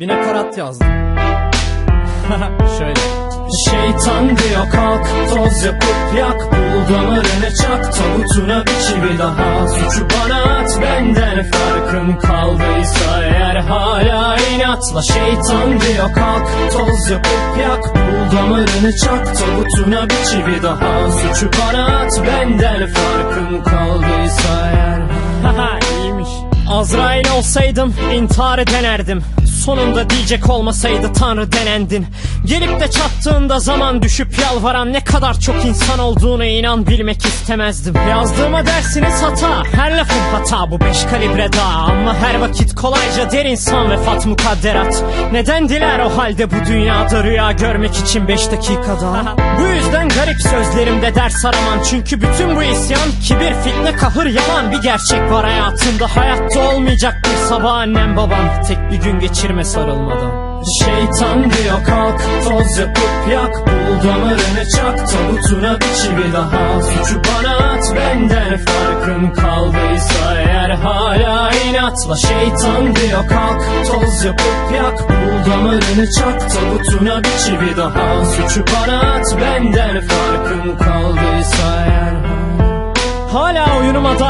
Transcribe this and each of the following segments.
Bir nakarat yazdım. Şöyle. Şeytan diyor kalk toz yapıp yak Bul damarını çak tavutuna bir çivi daha Suçu bana at benden farkın kaldıysa Eğer hala inatla şeytan diyor kalk toz yapıp yak Bul damarını çak tavutuna bir çivi daha Suçu bana at benden farkın kaldıysa eğer. Azrail olsaydım intihar denerdim. Sonunda diyecek olmasaydı tanrı denendin. Gelip de çattığında zaman düşüp yalvaran ne kadar çok insan olduğunu inan bilmek istemezdim. Yazdığıma dersiniz hata, her lafım hata bu beş kalibre daha. Ama her vakit kolayca der insan vefat mukadderat. Neden diler o halde bu dünyada rüya görmek için beş dakikada? bu yüzden garip sözlerimde ders araman. Çünkü bütün bu isyan kibir, fitne, kahır, yalan bir gerçek var hayatımda. Hayatta olmayacak bir sabah annem babam. Tek bir gün geçirme sarılmadan. Şeytan diyor kalk toz yapıp yak. Bul damarını çak tabutuna bir çivi daha. Suçu bana at benden farkın kaldıysa Eğer hala inatla. Şeytan diyor kalk toz yapıp yak. Bul damarını çak tabutuna bir çivi daha. Suçu bana at benden farkın kaldıysa eğer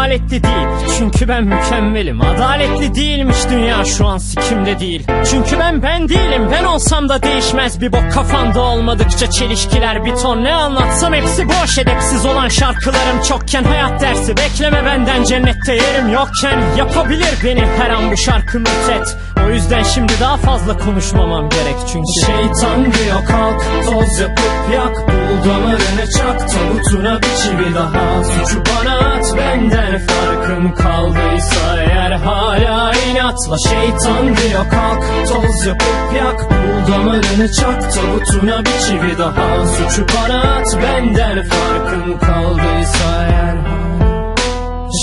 adaletli değil. Çünkü ben mükemmelim. Adaletli değilmiş dünya şu an sikimde değil. Çünkü ben ben değilim. Ben olsam da değişmez. Bir bok Kafanda olmadıkça çelişkiler bir ton. Ne anlatsam hepsi boş. Edepsiz olan şarkılarım çokken Hayat dersi. Bekleme benden cennette yerim yokken. Yapabilir beni her an bu şarkı nükset O yüzden şimdi daha fazla konuşmamam gerek çünkü Şeytan diyor kalk toz yapıp yak Bul damarını çak tabutuna bir çivi daha Suçu bana at benden farkın kaldıysa Eğer hala inatla. Şeytan diyor kalk toz yapıp yak Bul damarını çak tabutuna bir çivi daha Suçu bana at benden farkın kaldıysa eğer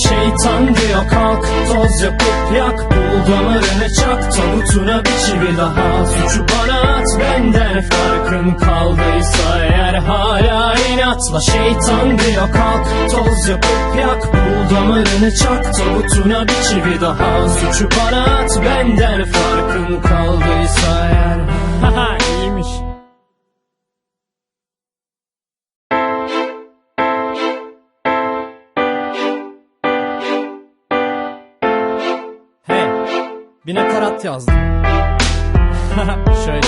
Şeytan diyor kalk toz yapıp yak. Bul damarını çak tabutuna bir çivi daha. Suçu bana at benden farkın kaldıysa Eğer hala inatla. Şeytan diyor kalk toz yapıp yak. Bul damarını çak tabutuna bir çivi daha. Suçu bana at benden farkın kaldıysa eğer. Haha iyiymiş bir nakarat yazdım. Şöyle.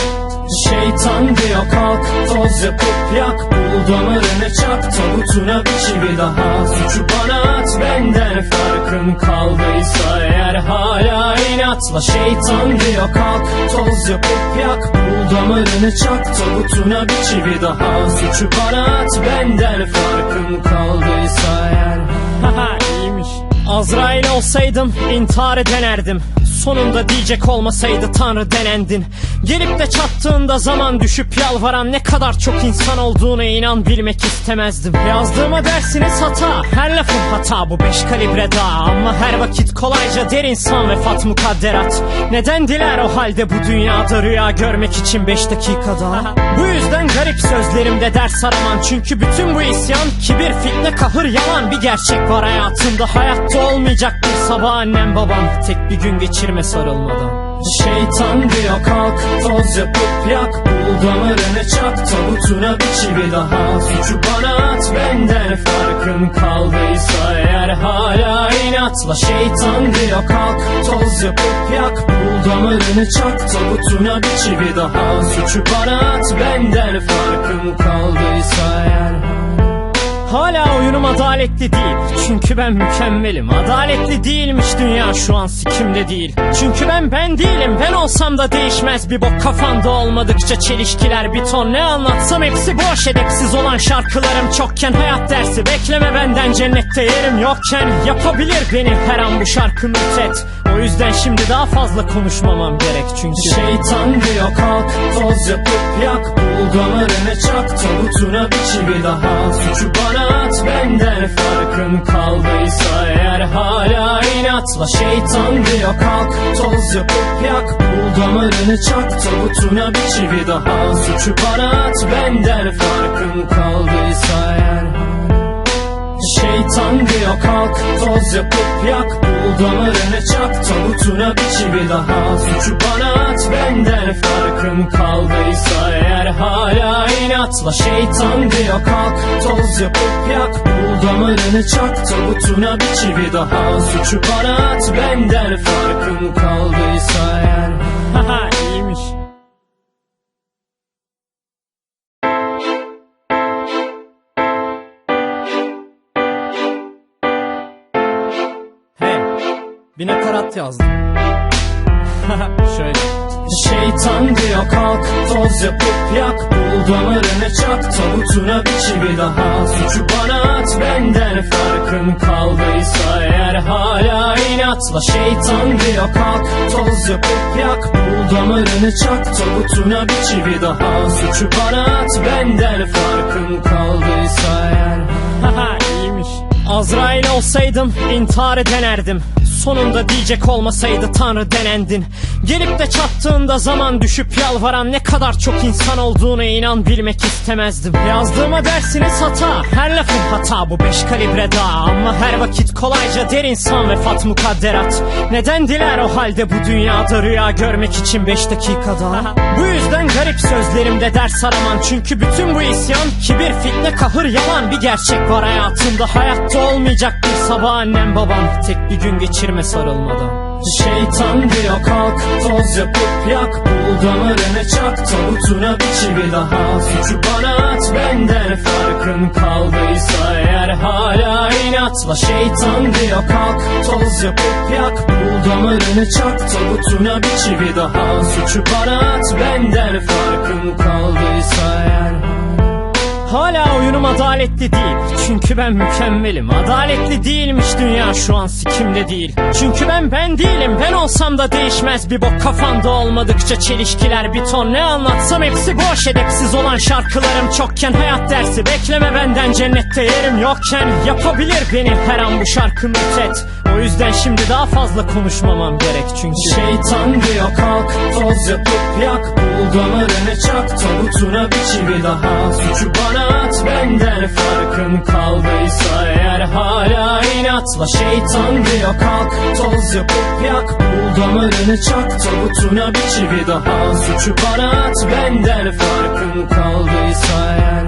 Şeytan diyor kalk toz yapıp yak Bul damarını çak tavutuna bir çivi daha Suçu bana at benden farkın kaldıysa Eğer hala inatla şeytan diyor kalk toz yapıp yak Bul damarını çak tavutuna bir çivi daha Suçu bana at benden farkın kaldıysa eğer Haha iyiymiş. Azrail olsaydım intihar denerdim. Sonunda diyecek olmasaydı tanrı denendin. Gelip de çattığında zaman düşüp yalvaran ne kadar çok insan olduğunu inan bilmek istemezdim. Yazdığıma dersiniz hata, her lafım hata bu beş kalibre daha. Ama her vakit kolayca der insan vefat mukadderat. Neden diler o halde bu dünyada rüya görmek için beş dakikada? bu yüzden garip sözlerimde ders araman. Çünkü bütün bu isyan kibir, fitne, kahır, yalan bir gerçek var hayatımda. Hayatta olmayacak bir sabah annem babam. Tek bir gün geçirme sarılmadan. Şeytan diyor kalk toz yapıp yak. Bul damarını çak tabutuna bir çivi daha. Suçu bana at benden farkın kaldıysa Eğer hala inatla. Şeytan diyor kalk toz yapıp yak. Bul damarını çak tabutuna bir çivi daha. Suçu bana at benden farkın kaldıysa eğer Hala oyunum adaletli değil. Çünkü ben mükemmelim. Adaletli değilmiş dünya şu an sikimde değil. Çünkü ben ben değilim. Ben olsam da değişmez. Bir bok Kafanda olmadıkça çelişkiler bir ton. Ne anlatsam hepsi boş edepsiz olan şarkılarım çokken. Hayat dersi bekleme benden. Cennette yerim yokken. Yapabilir beni her an bu şarkı nükset O yüzden şimdi daha fazla konuşmamam gerek çünkü Şeytan diyor kalk toz yapıp yak Bul damarını çak tabutuna bir çivi daha Suçu bana at benden farkın kaldıysa Eğer hala inatla. Şeytan diyor kalk toz yapıp yak Bul damarını çak tabutuna bir çivi daha Suçu bana at benden farkın kaldıysa eğer Şeytan diyor kalk toz yapıp yak. Bul damarını çak tabutuna bir çivi daha. Suçu bana at benden farkım kaldıysa eğer hala inatla. Şeytan diyor kalk toz yapıp yak. Bul damarını çak tabutuna bir çivi daha. Suçu bana at benden farkım kaldıysa eğer bir nakarat yazdım. Şöyle. Şeytan diyor kalk toz yapıp yak Bul damarını çak tabutuna bir çivi daha Suçu bana at benden farkın kaldıysa eğer hala inatla Şeytan diyor kalk toz yapıp yak Bul damarını çak tabutuna bir çivi daha Suçu bana at benden farkın kaldıysa eğer Haha iyiymiş. Azrail olsaydım intihar denerdim. Sonunda diyecek olmasaydı tanrı denendin. Gelip de çattığında zaman düşüp yalvaran ne kadar çok insan olduğunu inan bilmek istemezdim. Yazdığıma dersiniz hata, her lafım hata bu beş kalibre daha. Ama her vakit kolayca der insan vefat mukadderat. Neden diler o halde bu dünyada rüya görmek için beş dakika daha? Bu yüzden garip sözlerimde ders aramam. Çünkü bütün bu isyan kibir, fitne, kahır, yalan bir gerçek var hayatımda. Hayatta olmayacak bir sabah annem babam. Tek bir gün geçirme sarılmadan. Şeytan diyor kalk. Toz yapıp yak Bul damarını çak. Tabutuna bir çivi daha Suçu bana at benden farkın kaldıysa eğer hala inatla. Şeytan diyor kalk. Toz yapıp yak Bul damarını çak. Tabutuna bir çivi daha Suçu bana at benden farkın kaldıysa eğer Hala oyunum adaletli değil. Çünkü ben mükemmelim. Adaletli değilmiş dünya şu an sikimde değil. Çünkü ben ben değilim. Ben olsam da değişmez. Bir bok Kafanda olmadıkça çelişkiler bir ton. Ne anlatsam hepsi boş. Edepsiz olan şarkılarım çokken Hayat dersi. Bekleme benden. Cennette yerim yokken Yapabilir beni her an bu şarkı mütet O yüzden şimdi daha fazla konuşmamam gerek. Çünkü Şeytan diyor kalk toz yapıp yak. Bul damarını çak. Tabutuna bir çivi daha. Suçu bana at benden farkın kaldıysa eğer hala inatla Şeytan diyor kalk toz yapıp yak Bul damarını çak tabutuna bir çivi daha Suçu bana at benden farkın kaldıysa eğer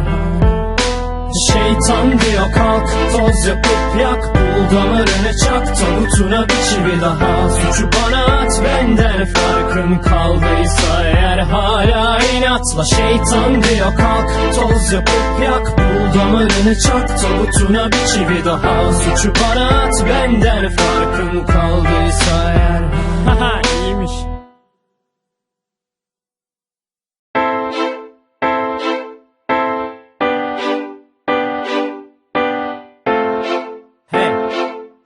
Şeytan diyor kalk toz yapıp yak Bul damarını çak tabutuna bir çivi daha Suçu bana at benden farkın kaldıysa eğer hala inatla Şeytan diyor kalk toz yapıp yak Bul damarını çak tabutuna bir çivi daha Suçu bana at benden farkın kaldıysa eğer Haha iyiymiş Hey,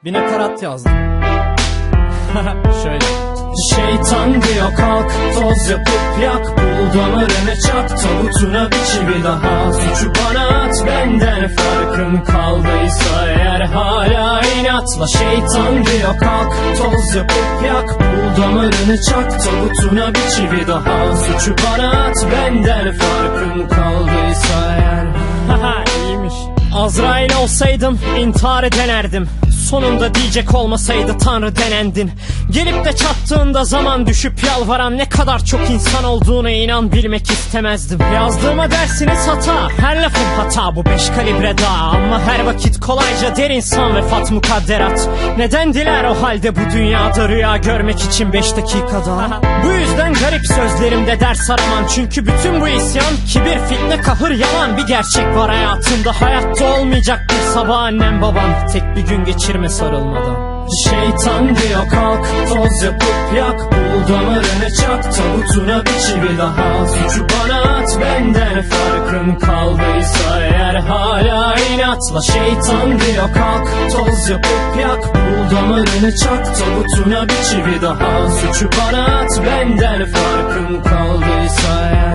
bir nakarat yazdım. Şöyle. Şeytan diyor kalk toz yapıp yak. Bul damarını çak tabutuna bir çivi daha. Suçu bana at benden farkın kaldıysa eğer hala inatla. Şeytan diyor kalk toz yapıp yak. Bul damarını çak tabutuna bir çivi daha. Suçu bana at benden farkın kaldıysa eğer. Haha iyiymiş. Azrail olsaydım intihar denerdim. Sonunda diyecek olmasaydı tanrı denendin. Gelip de çattığında zaman düşüp yalvaran ne kadar çok insan olduğunu inan bilmek istemezdim. Yazdığıma dersiniz hata, her lafım hata bu beş kalibre daha. Ama her vakit kolayca der insan vefat mukadderat. Neden diler o halde bu dünyada rüya görmek için beş dakika daha? Bu yüzden garip sözlerimde ders aramam. Çünkü bütün bu isyan kibir, fitne, kahır, yalan bir gerçek var hayatımda. Hayatta olmayacak bir sabah annem babam. Tek bir gün geçirme sarılmadan. Şeytan diyor kalk toz yapıp yak. Bul damarını çak tabutuna bir çivi daha. Suçu bana at benden farkın kaldıysa eğer hala inatla. Şeytan diyor kalk toz yapıp yak. Bul damarını çak tabutuna bir çivi daha. Suçu bana at benden farkın kaldıysa eğer